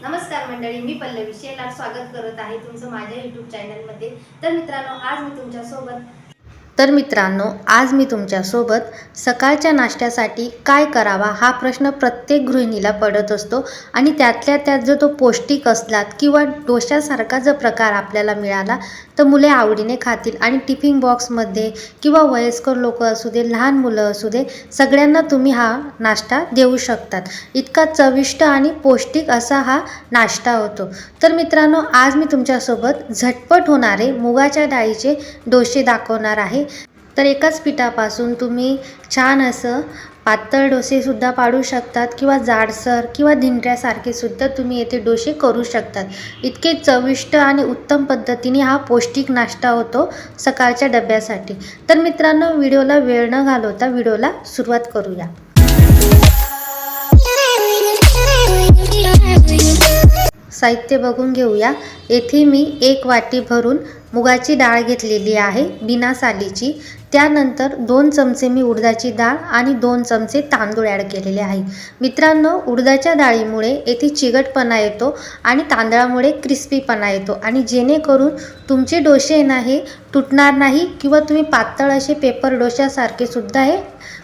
नमस्कार मंडळी मी पल्लवी शेलार स्वागत करत आहे तुमचं माझ्या यूट्यूब चॅनलमध्ये तर मित्रांनो आज मी तुमच्यासोबत तर मित्रांनो आज मी तुमच्यासोबत सकाळच्या नाश्त्यासाठी काय करावा हा प्रश्न प्रत्येक गृहिणीला पडत असतो आणि त्यातल्या त्यात जर तो पौष्टिक असलात किंवा डोशासारखा जर प्रकार आपल्याला मिळाला तर मुले आवडीने खातील आणि टिफिन बॉक्समध्ये किंवा वयस्कर लोक असू दे लहान मुलं असू दे सगळ्यांना तुम्ही हा नाश्ता देऊ शकतात. इतका चविष्ट आणि पौष्टिक असा हा नाश्ता होतो. तर मित्रांनो आज मी तुमच्यासोबत झटपट होणारे मुगाच्या डाळीचे डोसे दाखवणार आहे. तर एकाच पिठापासून तुम्ही छान असं पातळ डोसेसुद्धा पाडू शकतात किंवा जाडसर किंवा धिंड्यासारखे सुद्धा तुम्ही येथे डोसे करू शकतात. इतके चविष्ट आणि उत्तम पद्धतीने हा पौष्टिक नाश्ता होतो सकाळच्या डब्यासाठी. तर मित्रांनो व्हिडिओला वेळ न घालवता व्हिडिओला सुरुवात करूया. साहित्य बघून घेऊया. येथे मी एक वाटी भरून मुगाची डाळ घेतलेली आहे बिना सालीची. त्यानंतर दोन चमचे मी उडदाची डाळ आणि दोन चमचे तांदूळ ॲड केलेले आहे. मित्रांनो उडदाच्या डाळीमुळे येथे चिकटपणा येतो आणि तांदळामुळे क्रिस्पीपणा येतो आणि जेणेकरून तुमचे डोसे ना हे तुटणार नाही किंवा तुम्ही पातळ असे पेपर डोशासारखे सुद्धा हे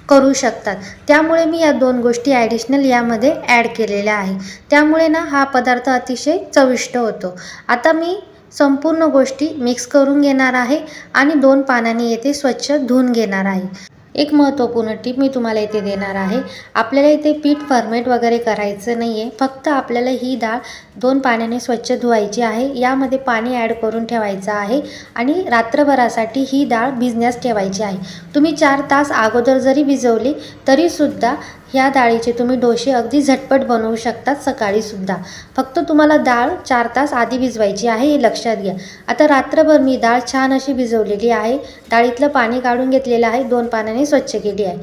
करू शकतात. त्यामुळे मी या दोन गोष्टी ॲडिशनल यामध्ये ॲड केलेल्या आहे. त्यामुळे ना हा पदार्थ अतिशय चविष्ट होतो. आता मी संपूर्ण गोष्टी मिक्स करून घेणार आहे आणि दोन पाण्याने येथे स्वच्छ धुवून घेणार आहे. एक महत्त्वपूर्ण टीप मी तुम्हाला इथे देणार आहे. आपल्याला इथे पीठ फर्मेट वगैरे करायचं नाही आहे फक्त आपल्याला ही डाळ दोन पाण्याने स्वच्छ धुवायची आहे. यामध्ये पाणी ॲड करून ठेवायचं आहे आणि रात्रभरासाठी ही डाळ भिजण्यास ठेवायची आहे. तुम्ही चार तास अगोदर जरी भिजवली तरीसुद्धा ह्या डाळीचे तुम्ही डोसे अगदी झटपट बनवू शकतात सकाळीसुद्धा फक्त तुम्हाला डाळ चार तास आधी भिजवायची आहे हे लक्षात घ्या. आता रात्रभर मी डाळ छान अशी भिजवलेली आहे. डाळीतलं पाणी काढून घेतलेलं आहे. दोन पाण्याने स्वच्छ केली आहे.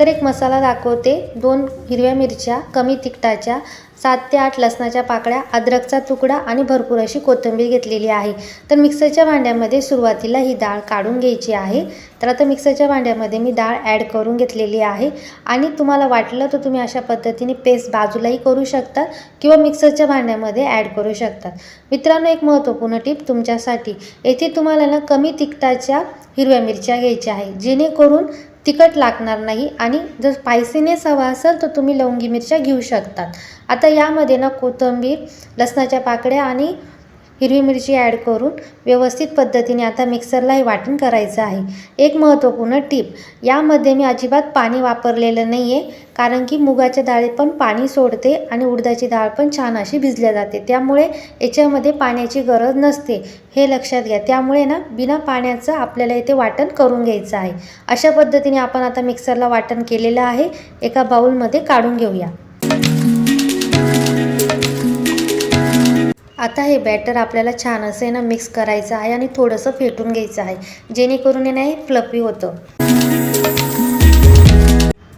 तर एक मसाला दाखवते. दोन हिरव्या मिरच्या कमी तिखटाच्या सात ते आठ लसणाच्या पाकळ्या अद्रकचा तुकडा आणि भरपूर अशी कोथिंबीर घेतलेली आहे. तर मिक्सरच्या भांड्यामध्ये सुरुवातीला ही डाळ काढून घ्यायची आहे. तर आता मिक्सरच्या भांड्यामध्ये मी डाळ ॲड करून घेतलेली आहे. आणि तुम्हाला वाटलं तर तुम्ही अशा पद्धतीने पेस्ट बाजूलाही करू शकता किंवा मिक्सरच्या भांड्यामध्ये ॲड करू शकतात मित्रांनो एक महत्त्वपूर्ण टीप तुमच्यासाठी येथे तुम्हाला ना कमी तिखटाच्या हिरव्या मिरच्या घ्यायच्या आहे जेणेकरून तिखट लागणार नाही आणि जर स्पायसीनेस हवा असेल तर तुम्ही लवंगी मिरच्या घेऊ शकतात. आता यामध्ये ना कोथिंबीर लसणाच्या पाकळ्या आणि हिरवी मिरची ॲड करून व्यवस्थित पद्धतीने आता मिक्सरला हे वाटण करायचं आहे. एक महत्त्वपूर्ण टीप यामध्ये मी अजिबात पाणी वापरलेलं नाही आहे कारण की मुगाच्या डाळीत पण पाणी सोडते आणि उडदाची डाळ पण छान अशी भिजल्या जाते. त्यामुळे याच्यामध्ये पाण्याची गरज नसते. हे लक्षात घ्या. त्यामुळे ना बिना पाण्याचं आपल्याला इथे वाटण करून घ्यायचं आहे. अशा पद्धतीने आपण आता मिक्सरला वाटण केलेलं आहे. एका बाउलमध्ये काढून घेऊया. आता हे बॅटर आपल्याला छान असं आहे ना मिक्स करायचं आहे आणि थोडंसं फेटून घ्यायचं आहे. जेणेकरून हे ना हे फ्लफी होतं.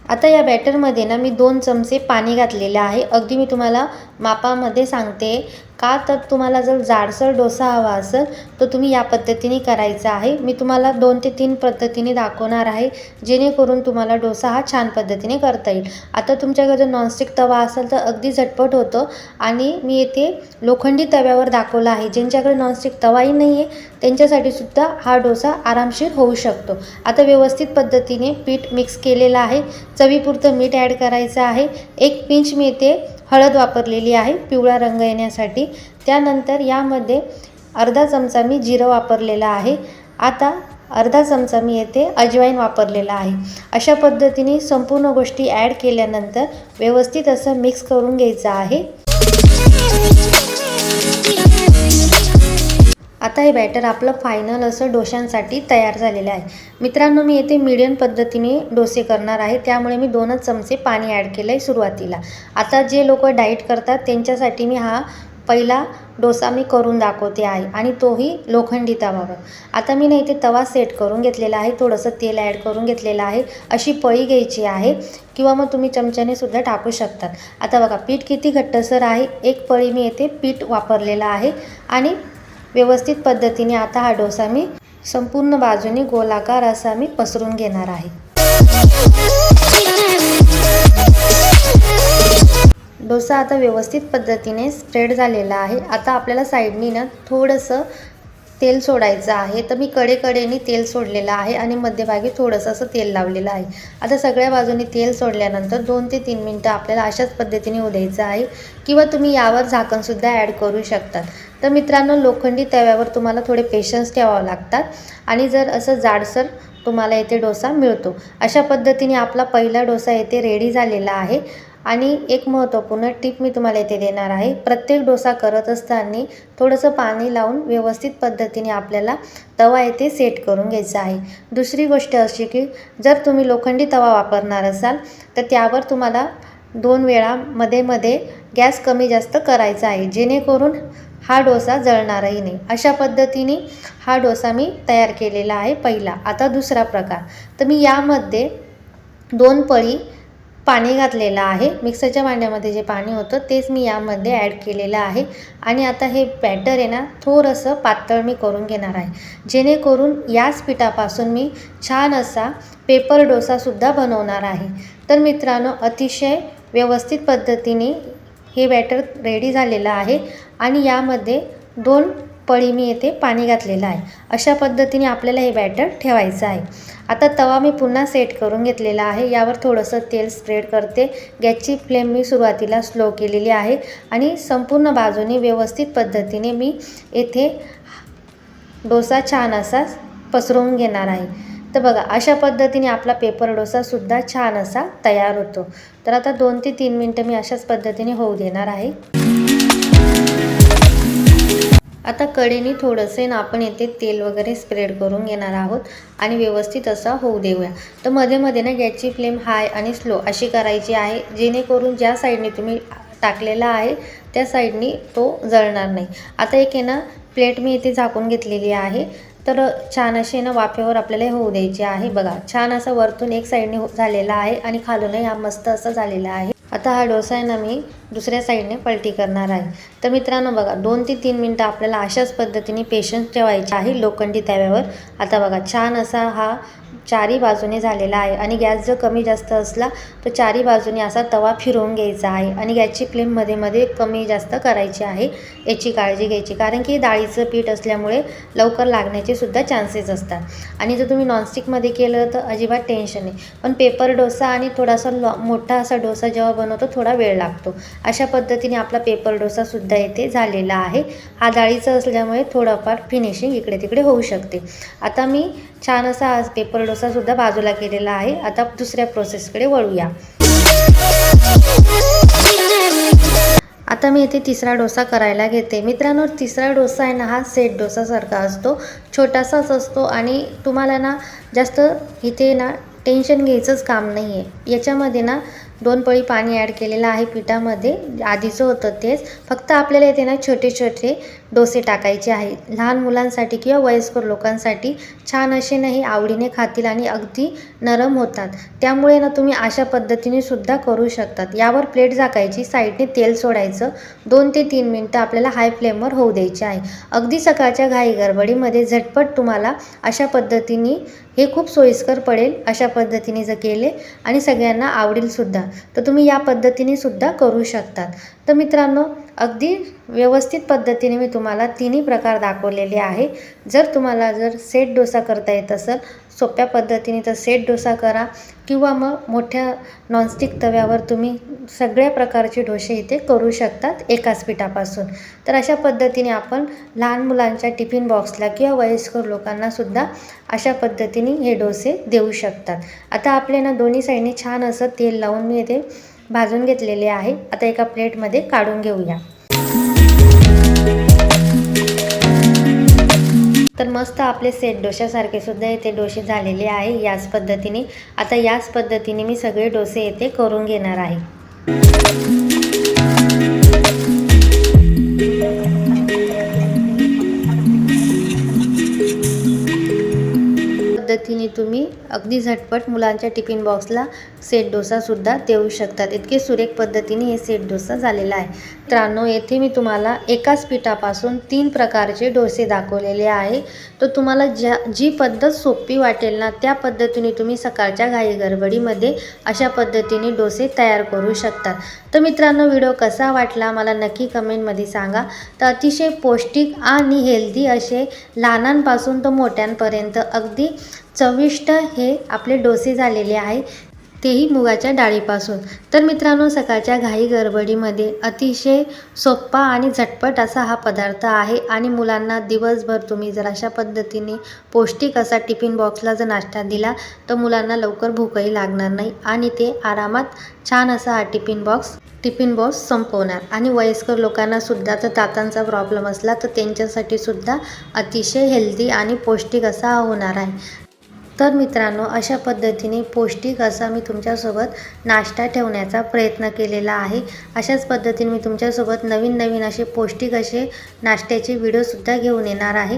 आता या बॅटरमध्ये ना मी दोन चमचे पाणी घातलेलं आहे. अगदी मी तुम्हाला मापामध्ये सांगते. का? तर तुम्हाला जर जाडसर डोसा हवा असेल तर तुम्ही या पद्धतीने करायचा आहे. मी तुम्हाला दोन ते तीन पद्धतीने दाखवणार आहे जेणेकरून तुम्हाला डोसा हा छान पद्धतीने करता येईल. आता तुमच्याकडे जर नॉनस्टिक तवा असेल तर अगदी झटपट होतं. आणि मी येथे लोखंडी तव्यावर दाखवला आहे. ज्यांच्याकडे नॉनस्टिक तवाही नाही आहे त्यांच्यासाठी सुद्धा हा डोसा आरामशीर होऊ शकतो. आता व्यवस्थित पद्धतीने पीठ मिक्स केलेलं आहे. चवीपुरतं मीठ ॲड करायचं आहे. एक पिंच मी येते हळद वापरलेली आहे पिवळा रंग येण्यासाठी. त्यानंतर यामध्ये अर्धा चमचा मी जिरं वापरलेलं आहे. आता अर्धा चमचा मी येथे अजवाईन वापरलेला आहे. अशा पद्धतीने संपूर्ण गोष्टी ॲड केल्यानंतर व्यवस्थित असं मिक्स करून घ्यायचं आहे. आता हे बॅटर आपलं फायनल असं डोशांसाठी तयार झालेलं आहे. मित्रांनो मी येथे मीडियम पद्धतीने डोसे करणार आहे. त्यामुळे मी दोनच चमचे पाणी ॲड केलं आहे सुरुवातीला. आता जे लोक डाईट करतात त्यांच्यासाठी मी हा पहिला डोसा मी करून दाखवते आहे आणि तोही लोखंडी तवावर आता मी ना इथे तवा सेट करून घेतलेला आहे. थोडंसं तेल ॲड करून घेतलेलं आहे. अशी पळी घ्यायची आहे किंवा मग तुम्ही चमच्याने सुद्धा टाकू शकतात. आता बघा पीठ किती घट्टसर आहे? एक पळी मी येथे पीठ वापरलेलं आहे आणि व्यवस्थित पद्धतीने आता हा डोसा मी संपूर्ण बाजूने गोलाकार असा मी पसरून घेणार आहे. डोसा आता व्यवस्थित पद्धतीने स्प्रेड झालेला आहे. आता आपल्याला साईडनी ना थोडंसं तेल सोडायचं आहे. तर मी कडेकडेने तेल सोडलेलं आहे आणि मध्यभागी थोडंसं असं तेल लावलेलं आहे. आता सगळ्या बाजूनी तेल सोडल्यानंतर दोन ते तीन मिनटं आपल्याला अशाच पद्धतीने उद्यायचं आहे. किंवा तुम्ही यावर झाकणसुद्धा ॲड करू शकतात. तर मित्रांनो लोखंडी तव्यावर तुम्हाला थोडे पेशन्स ठेवावं लागतात. आणि जर असं जाडसर तुम्हाला येथे डोसा मिळतो. अशा पद्धतीने आपला पहिला डोसा येथे रेडी झालेला आहे. आणि एक महत्त्वपूर्ण टिप मी तुम्हाला येथे देणार आहे. प्रत्येक डोसा करत असताना थोडंसं पाणी लावून व्यवस्थित पद्धतीने आपल्याला तवा येथे सेट करून घ्यायचा आहे. दुसरी गोष्ट अशी की जर तुम्ही लोखंडी तवा वापरणार असाल तर त्यावर तुम्हाला दोन वेळा मध्ये मध्ये गॅस कमी जास्त करायचा आहे. जेणेकरून हा डोसा जळणारही नाही. अशा पद्धतीने हा डोसा मी तयार केलेला आहे पहिला. आता दुसरा प्रकार. तर मी यामध्ये दोन पळी पाणी घातलेलं आहे. मिक्सरच्या भांड्यामध्ये जे पाणी होतं तेच मी यामध्ये ॲड केलेलं आहे. आणि आता हे बॅटर आहे ना थोडंसं पातळ मी करून घेणार आहे. जेणेकरून याच पिठापासून मी छान असा पेपर डोसासुद्धा बनवणार आहे. तर मित्रांनो अतिशय व्यवस्थित पद्धतीने हे बॅटर रेडी झालेलं आहे आणि यामध्ये दोन पळी मी येथे पाणी घातलेलं आहे. अशा पद्धतीने आपल्याला हे बॅटर ठेवायचं आहे. आता तवा मी पुन्हा सेट करून घेतलेला आहे. यावर थोडंसं तेल स्प्रेड करते. गॅसची फ्लेम मी सुरुवातीला स्लो केलेली आहे आणि संपूर्ण बाजूने व्यवस्थित पद्धतीने मी येथे डोसा छान असा पसरवून घेणार आहे. तर बघा अशा पद्धतीने आपला पेपर डोसासुद्धा छान असा तयार होतो. तर आता दोन ते तीन मिनटं मी अशाच पद्धतीने होऊ देणार आहे. आता कडेने थोडंसे ना आपण येथे तेल वगैरे स्प्रेड करून घेणार आहोत आणि व्यवस्थित असा होऊ देऊया. तर मध्ये मध्ये ना गॅसची फ्लेम हाय आणि स्लो अशी करायची आहे जेणेकरून ज्या साईडने तुम्ही टाकलेला आहे त्या साईडनी तो जळणार नाही. आता एक आहे ना प्लेट मी इथे झाकून घेतलेली आहे. तर छान असे ना वाफेवर आपल्याला होऊ द्यायचे आहे. बघा छान असं वरतून एक साईडने हो- झालेला आहे आणि खालूनही हा मस्त असं झालेला आहे. आता हा डोसा आहे ना मी दुसऱ्या साईडने पलटी करणार आहे. तर मित्रांनो बघा दोन ते तीन मिनटं आपल्याला अशाच पद्धतीने पेशन्स ठेवायचे आहे लोखंडी तव्यावर. आता बघा छान असा हा चारी बाजूने झालेला आहे. आणि गॅस जर कमी जास्त असला तर चारी बाजूने असा तवा फिरवून घ्यायचा आहे. आणि गॅसची फ्लेममध्ये मध्ये कमी जास्त करायची आहे. याची काळजी घ्यायची. कारण की डाळीचं पीठ असल्यामुळे लवकर लागण्याचे सुद्धा चान्सेस असतात. आणि जर तुम्ही नॉनस्टिकमध्ये केलं तर अजिबात टेन्शन आहे पण पेपर डोसा आणि थोडासा लॉ मोठा असा डोसा जेव्हा बनवतो थोडा वेळ लागतो. अशा पद्धतीने आपला पेपर डोसासुद्धा इथे झालेला आहे. हा डाळीचं असल्यामुळे थोडंफार फिनिशिंग इकडे तिकडे होऊ शकते. आता मी छान असा आज पेपर डोसासुद्धा बाजूला केलेला आहे. आता दुसऱ्या प्रोसेसकडे वळूया. आता मी इथे तिसरा डोसा करायला घेते. मित्रांनो तिसरा डोसा आहे ना हा सेट डोसासारखा असतो. छोटासाच असतो आणि तुम्हाला ना जास्त इथे ना टेन्शन घ्यायचंच काम नाही आहे याच्यामध्ये ना दोन पळी पाणी ॲड केलेलं आहे पिठामध्ये. आधीचं होतं तेच. फक्त आपल्याला इथे ना छोटे छोटे डोसे टाकायचे आहे लहान मुलांसाठी किंवा वयस्कर लोकांसाठी छान असे नाही आवडीने खातील आणि अगदी नरम होतात. त्यामुळे ना तुम्ही अशा पद्धतीने सुद्धा करू शकतात. यावर प्लेट झाकायची साईडने तेल सोडायचं दोन ते तीन मिनटं आपल्याला हाय फ्लेमवर होऊ द्यायचे आहे. अगदी सकाळच्या घाई गडबडीमध्ये झटपट तुम्हाला अशा पद्धतीने हे खूप सोयीस्कर पडेल अशा पद्धतीने जर केले आणि सगळ्यांना आवडेलसुद्धा तर तुम्ही या पद्धतीने सुद्धा करू शकतात. तर मित्रांनो अगदी व्यवस्थित पद्धतीने मी तुम्हाला तिन्ही प्रकार दाखवलेले आहे. जर तुम्हाला जर सेट डोसा करता येत असेल सोप्या पद्धतीने तर सेट डोसा करा किंवा मग मोठ्या नॉनस्टिक तव्यावर तुम्ही सगळ्या प्रकारचे डोसे इथे करू शकतात एकाच पिठापासून. तर अशा पद्धतीने आपण लहान मुलांच्या टिफिन बॉक्सला किंवा वयस्कर लोकांनासुद्धा अशा पद्धतीने हे डोसे देऊ शकतात. आता आपले ना दोन्ही साईडने छान असं तेल लावून मी इथे भाजून घेतलेले आहे. आता एका प्लेटमध्ये काढून घेऊया. तर मस्त आपले सेट डोशासारखे सुद्धा इथे डोसे झालेले आहे. याच पद्धतीने आता याच पद्धतीने मी सगळे डोसे येथे करून घेणार आहे. पद्धतीने तुम्ही अगदी झटपट मुलांच्या टिफिन बॉक्सला सेट डोसासुद्धा देऊ शकतात. इतके सुरेख पद्धतीने हे सेट डोसा झालेला आहे. मित्रांनो येथे मी तुम्हाला एकाच पिठापासून तीन प्रकारचे डोसे दाखवलेले आहे. तर तुम्हाला ज्या जी पद्धत सोपी वाटेल ना त्या पद्धतीने तुम्ही सकाळच्या घाई गडबडीमध्ये अशा पद्धतीने डोसे तयार करू शकतात. तर मित्रांनो व्हिडिओ कसा वाटला मला नक्की कमेंटमध्ये सांगा. तर अतिशय पौष्टिक आणि हेल्दी असे लहानांपासून तर मोठ्यांपर्यंत अगदी चविष्ट हे आपले डोसे झालेले आहे. तेही मुगाच्या डाळीपासून. तर मित्रांनो सकाळच्या घाई गडबडीमध्ये अतिशय सोप्पा आणि झटपट असा हा पदार्थ आहे आणि मुलांना दिवसभर तुम्ही जर अशा पद्धतीने पौष्टिक असा टिफिन बॉक्सला जर नाश्ता दिला तर मुलांना लवकर भूकही लागणार नाही आणि ते आरामात छान असा हा टिफिन बॉक्स टिफिन बॉक्स संपवणार. आणि वयस्कर लोकांना सुद्धा जर दातांचा प्रॉब्लेम असला तर त्यांच्यासाठी सुद्धा अतिशय हेल्दी आणि पौष्टिक असा हा होणार आहे. तर मित्रांनो अशा पद्धतीने पौष्टिक असा मी तुमच्यासोबत नाश्ता ठेवण्याचा प्रयत्न केलेला आहे. अशाच पद्धतीने मी तुमच्यासोबत नवीन नवीन असे पौष्टिक असे नाश्त्याचे व्हिडिओसुद्धा घेऊन येणार आहे.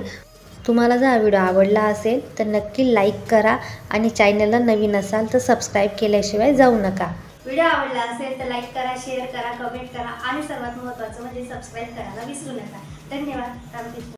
तुम्हाला जर हा व्हिडिओ आवडला असेल तर नक्की लाईक करा आणि चॅनलला नवीन असाल तर सबस्क्राईब केल्याशिवाय जाऊ नका. व्हिडिओ आवडला असेल तर लाईक करा शेअर करा कमेंट करा आणि सर्वात महत्त्वाचं म्हणजे सबस्क्राईब करायला विसरू नका. धन्यवाद.